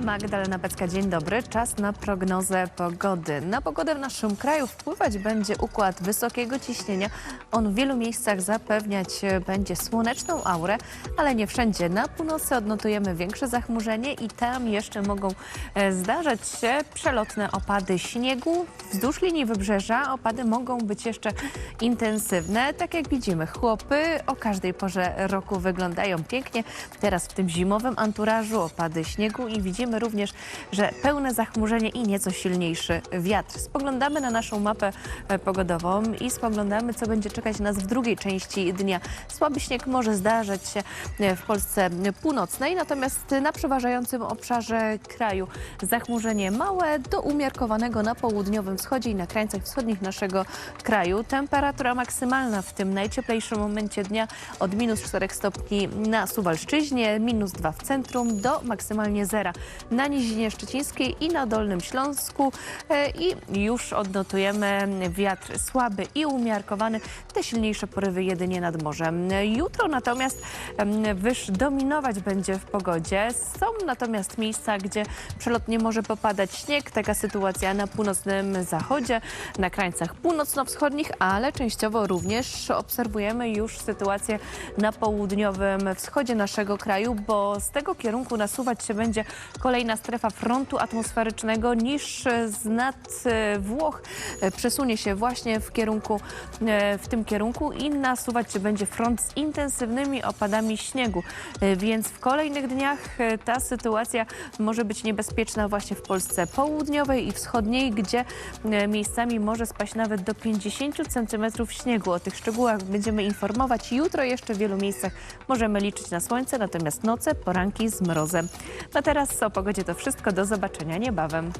Magdalena Pecka, dzień dobry. Czas na prognozę pogody. Na pogodę w naszym kraju wpływać będzie układ wysokiego ciśnienia. On w wielu miejscach zapewniać będzie słoneczną aurę, ale nie wszędzie. Na północy odnotujemy większe zachmurzenie i tam jeszcze mogą e, zdarzać się przelotne opady śniegu. Wzdłuż linii wybrzeża opady mogą być jeszcze intensywne. Tak jak widzimy, chłopy o każdej porze roku wyglądają pięknie. Teraz w tym zimowym anturażu opady śniegu i widzimy również, że pełne zachmurzenie i nieco silniejszy wiatr. Spoglądamy na naszą mapę e, pogodową i spoglądamy, co będzie czekać nas w drugiej części dnia. Słaby śnieg może zdarzać się e, w Polsce północnej, natomiast na przeważającym obszarze kraju zachmurzenie małe do umiarkowanego na południowym wschodzie i na krańcach wschodnich naszego kraju. Temperatura maksymalna w tym najcieplejszym momencie dnia od minus 4 stopni na Suwalszczyźnie, minus 2 w centrum do maksymalnie zera na Nizinie Szczecińskiej i na Dolnym Śląsku E, i już odnotujemy wiatr słaby i umiarkowany, te silniejsze porywy jedynie nad morzem. Jutro natomiast wyż dominować będzie w pogodzie. Są natomiast miejsca, gdzie przelotnie może popadać śnieg. Taka sytuacja na północnym zachodzie, na krańcach północno-wschodnich, ale częściowo również obserwujemy już sytuację na południowym wschodzie naszego kraju, bo z tego kierunku nasuwać się będzie kolejna strefa frontu atmosferycznego niż z nad e, Włoch e, przesunie się właśnie w kierunku, e, w tym kierunku i nasuwać się będzie front z intensywnymi opadami śniegu. Więc w kolejnych dniach ta sytuacja może być niebezpieczna właśnie w Polsce południowej i wschodniej, gdzie miejscami może spaść nawet do 50 cm śniegu. O tych szczegółach będziemy informować. Jutro jeszcze w wielu miejscach możemy liczyć na słońce, natomiast noce, poranki z mrozem. Na teraz o pogodzie to wszystko. Do zobaczenia niebawem.